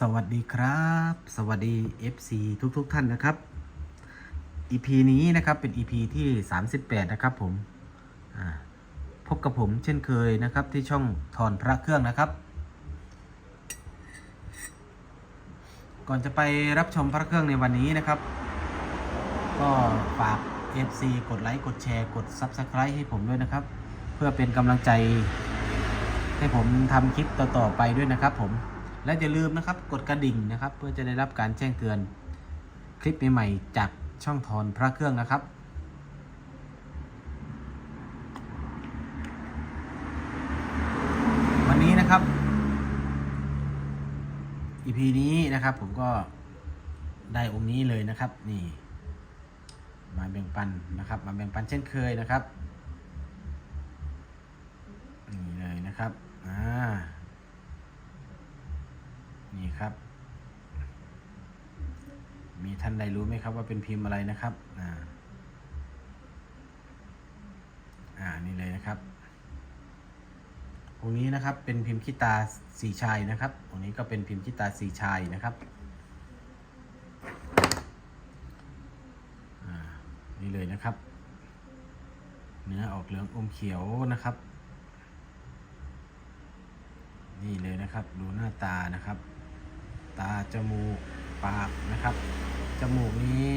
สวัสดีครับ สวัสดี FC ทุกๆทท่านนะครับ EP นี้นะครับเป็น EP ที่ 38 นะครับผมพบกับผมเช่นเคยนะครับที่ช่องถอนพระเครื่องนะครับ ก่อนจะไปรับชมพระเครื่องในวันนี้นะครับ ก็ฝาก FC กดไลค์กดแชร์กด Subscribe ให้ผมด้วยนะครับ เพื่อเป็นกำลังใจให้ผมทำคลิปต่อๆไปด้วยนะครับผม และอย่าลืมนะครับกดกระดิ่งนะครับ เพื่อจะได้รับการแจ้งเตือนคลิปใหม่ๆจากช่องทอนพระเครื่องนะครับ วันนี้นะครับ EP นี้นะครับผมก็ได้องค์นี้เลยนะครับ นี่ มาแบ่งปันนะครับ มาแบ่งปันเช่นเคยนะครับนี่เลยนะครับ อ่า นี่ครับ มีท่านใดรู้ไหมครับว่าเป็นพิมพ์อะไรนะครับ อ่า อ่า นี่เลยนะครับองค์นี้นะครับเป็นพิมพ์ขี้ตาสีชายนะครับองค์นี้ก็เป็นพิมพ์ขี้ตาสีชายนะครับนี่เลยนะครับ เนื้อออกเหลืองอมเขียวนะครับ นี่เลยนะครับ ดูหน้าตานะครับ ตาจมูกปากนะครับ จมูกนี้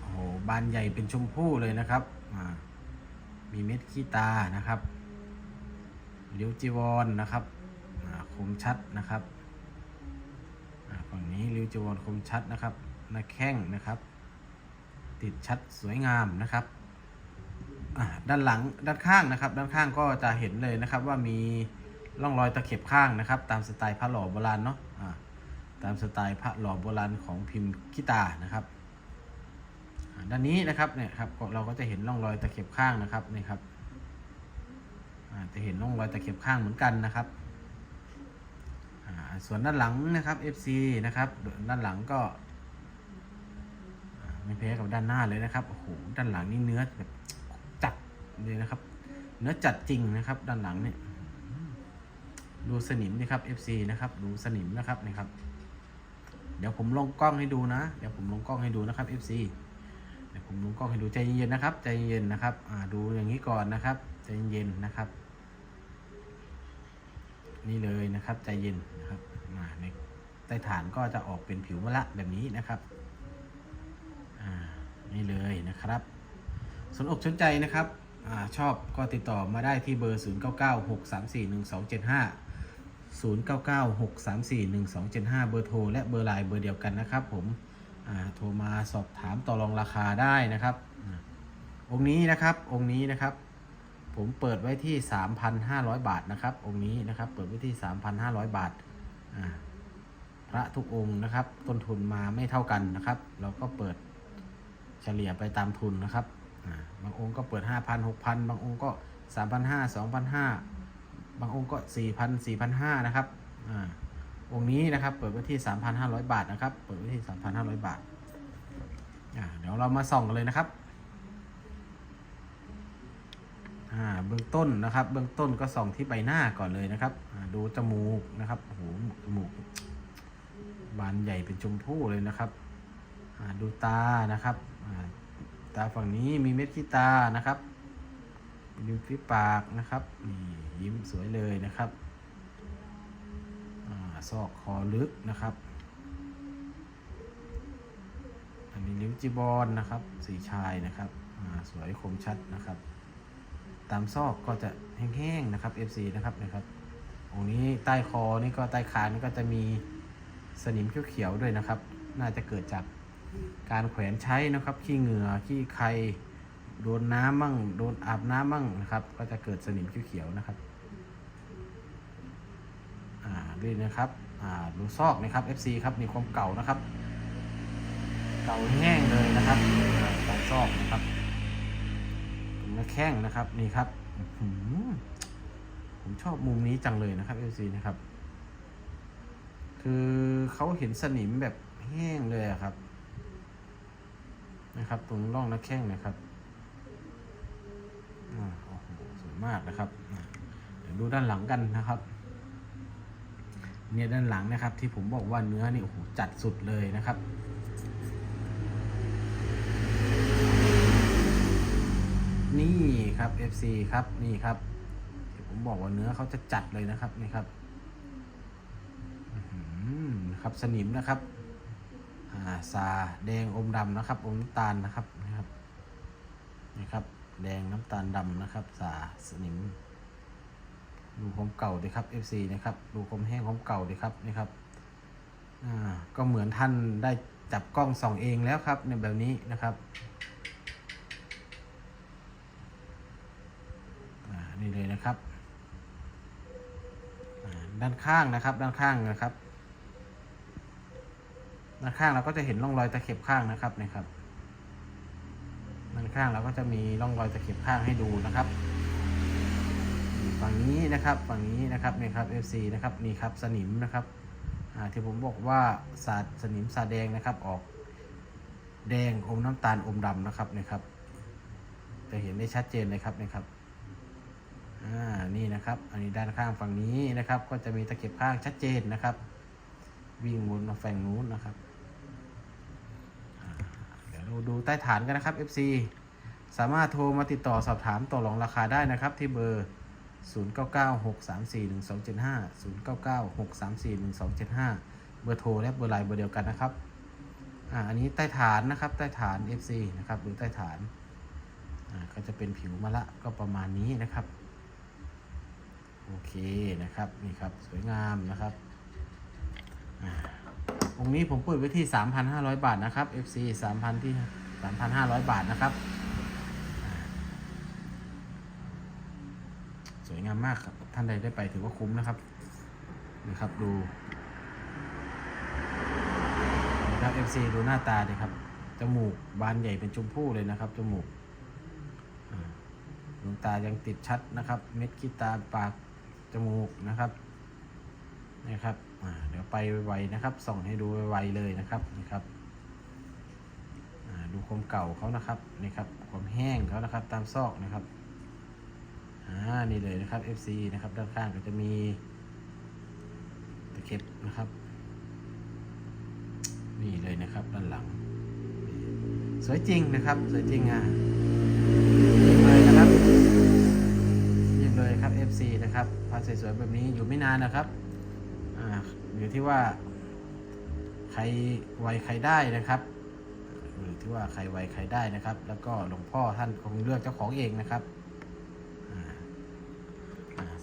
โอ้โหบานใหญ่เป็นชมพู่เลยนะครับมีเม็ดขี้ตานะครับเลี้ยวจีวรนนะครับคมชัดนะครับฝั่งนี้เลี้ยวจีวรคมชัดนะครับหน้าแข้งนะครับ ติดชัดสวยงามนะครับด้านหลังด้านข้างนะครับ ด้านข้างก็จะเห็นเลยนะครับว่ามีร่องรอยตะเข็บข้างนะครับ ตามสไตล์พระหล่อโบราณเนาะอ่า ตามสไตล์พระหล่อโบราณของพิมพ์ขี้ตานะครับด้านนี้นะครับเนี่ยครับเราก็จะเห็นร่องรอยตะเข็บข้างนะครับนี่ครับจะเห็นร่องรอยตะเข็บข้างเหมือนกันนะครับส่วนด้านหลังนะครับ FC นะครับด้านหลังก็ไม่แพ้กับด้านหน้าเลยนะครับโอ้โหด้านหลังนี่เนื้อแบบจัดเลยนะครับ เนื้อจัดจริงนะครับ ด้านหลังเนี่ยดูสนิมนี่ครับ FC นะครับดูสนิมนะครับนี่ครับ เดี๋ยวผมลงกล้องให้ดูนะ เดี๋ยวผมลงกล้องให้ดูนะครับ FC เดี๋ยวผมลงกล้องให้ดูใจเย็นๆนะครับ ใจเย็นๆนะครับอ่าดูอย่างนี้ก่อนนะครับ ใจเย็นๆนะครับ นี่เลยนะครับ ใจเย็นนะครับมาในใต้ฐานก็จะออกเป็นผิวมะละแบบนี้นะครับอ่านี่เลยนะครับ สนอกสนใจนะครับอ่าชอบก็ติดต่อมาได้ที่เบอร์ 0996341275 0996341275 เบอร์โทรและเบอร์ไลน์เบอร์เดียวกันนะครับ ผมโทรมาสอบถามต่อรองราคาได้นะครับ องค์นี้นะครับองค์นี้นะครับ ผมเปิดไว้ที่ 3,500 บาทนะครับ องค์นี้นะครับเปิดไว้ที่ 3,500 บาทอ่าพระทุกองค์นะครับ ต้นทุนมาไม่เท่ากันนะครับ เราก็เปิดเฉลี่ยไปตามทุนนะครับบางองค์ก็เปิด 5,000 6,000 บางองค์ก็ 3,500 2,500 บางองค์ก็ 4,000 4,500นะครับอ่าองค์นี้นะครับเปิดไว้ที่ 3,500 บาทนะครับ เปิดไว้ที่ 3,500 บาทอ่าเดี๋ยวเรามาส่องกันเลยนะครับอ่าเบื้องต้นนะครับ เบื้องต้นก็ส่องที่ใบหน้าก่อนเลยนะครับอ่าดูจมูกนะครับโอ้โหจมูกบานใหญ่เป็นชมพู่เลยนะครับอ่าดูตานะครับอ่าตาฝั่งนี้มีเม็ดขี้ตานะครับ ริมฝีปากนะครับนี่ยิ้มสวยเลยนะครับอซอกคอลึกนะครับ อันนี้ลิ้วจีบอลนะครับ สีชายนะครับสวยคมชัดนะครับ ตามซอกก็จะแห้งๆนะครับ FC นะครับนะครับองนี้ใต้คอนี่ก็ใต้คางนี่ก็จะมีสนิมเขียวๆด้วยนะครับ น่าจะเกิดจากการแขวนใช้นะครับ ขี้เหงื่อขี้ใคร โดนน้ำมั่ง โดนอาบน้ำมั่งนะครับ ก็จะเกิดสนิมเขียวๆนะครับอ่าด้วยนะครับอ่าดูซอกนะครับ FC ครับมีความเก่านะครับ เก่าแห้งเลยนะครับตามซอกนะครับตรงหน้าแข้งนะครับนี่ครับผมชอบมุมนี้จังเลยนะครับ FC นะครับ คือเขาเห็นสนิมแบบแห้งเลยอะครับ นะครับ ตรงร่องหน้าแข้งนะครับ อ่าโอ้โหสวย มากนะครับ เดี๋ยวดูด้านหลังกันนะครับ เนี่ยด้านหลังนะครับ ที่ผมบอกว่าเนื้อนี่โอ้โหจัดสุดเลยนะครับนี่ครับ FC ครับนี่ครับผมบอกว่าเนื้อเขาจะจัดเลยนะครับนี่ครับอื้อหือครับสนิมนะครับอ่าซาแดงอมดำนะครับอมน้ำตาลนะครับนะครับนี่ครับ แดงน้ำตาลดำนะครับ สาสนิมดูความเก่าดีครับ FC นะครับดูความแห้งความเก่าดีครับนี่ครับอ่าก็เหมือนท่านได้จับกล้องส่องเองแล้วครับในแบบนี้นะครับอ่านี่เลยนะครับด้านข้างนะครับ ด้านข้างนะครับด้านข้างเราก็จะเห็นร่องรอยตะเข็บข้างนะครับนี่ครับ ข้างเราก็จะมีร่องรอยตะเข็บข้างให้ดูนะครับ ฝั่งนี้นะครับฝั่งนี้นะครับนี่ครับ FC นะครับนี่ครับสนิมนะครับที่ผมบอกว่าสาดสนิมสาแดงนะครับออกแดงอมน้ำตาลอมดำนะครับนี่ครับ จะเห็นได้ชัดเจนเลยครับนี่ครับอ่านี่นะครับ อันนี้ด้านข้างฝั่งนี้นะครับ ก็จะมีตะเข็บข้างชัดเจนนะครับ วิ่งวนมาฝั่งนู้นนะครับเดี๋ยวเราดูใต้ฐานกันนะครับ FC สามารถโทรมาติดต่อสอบถามต่อรองราคาได้นะครับที่เบอร์ 0996341275 0996341275 เบอร์โทรและเบอร์ไลน์เบอร์เดียวกันนะครับอ่าอันนี้ใต้ฐานนะครับใต้ฐาน FC นะครับหรือใต้ฐานอ่าก็จะเป็นผิวมะละก็ประมาณนี้นะครับโอเคนะครับนี่ครับสวยงามนะครับอ่าองค์นี้ผมเปิดไว้ที่ 3,500 บาทนะครับ FC 3,000ที่ 3,500 บาทนะครับ วยงามมากครับ ท่านใดได้ไปถือว่าคุ้มนะครับนะครับดูนะครับ FC ดูหน้าตาดิครับ จมูกบานใหญ่เป็นชมพู่เลยนะครับ จมูกดวงตายังติดชัดนะครับ เม็ดขี้ตาปากจมูกนะครับนะครับเดี๋ยวไปไวๆนะครับส่องให้ดูไวๆเลยนะครับนี่ครับดูความเก่าเขานะครับนี่ครับความแห้งเขานะครับ ตามซอกนะครับ นี่เลยนะครับ FC นะครับ ด้านข้างก็จะมีตะเข็บนะครับ นี่เลยนะครับด้านหลัง สวยจริงนะครับ สวยจริงอะเลยนะครับยิบเลยครับ FC นะครับพาสวยๆแบบนี้อยู่ไม่นานนะครับอ่าอยู่ที่ว่า ใครไวใครได้นะครับอยู่ที่ว่าใครไวใครได้นะครับ แล้วก็หลวงพ่อท่านคงเลือกเจ้าของเองนะครับ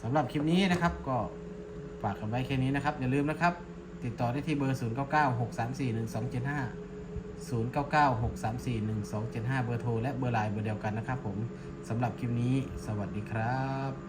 สำหรับคลิปนี้นะครับก็ฝากกันไว้แค่นี้นะครับ อย่าลืมนะครับ ติดต่อได้ที่เบอร์ 0 9 9 6 3 4 1 2 7 5 0 9 9 6 3 4 1 2 7 5 เบอร์โทรและเบอร์ไลน์เบอร์เดียวกันนะครับผมสำหรับคลิปนี้ สวัสดีครับ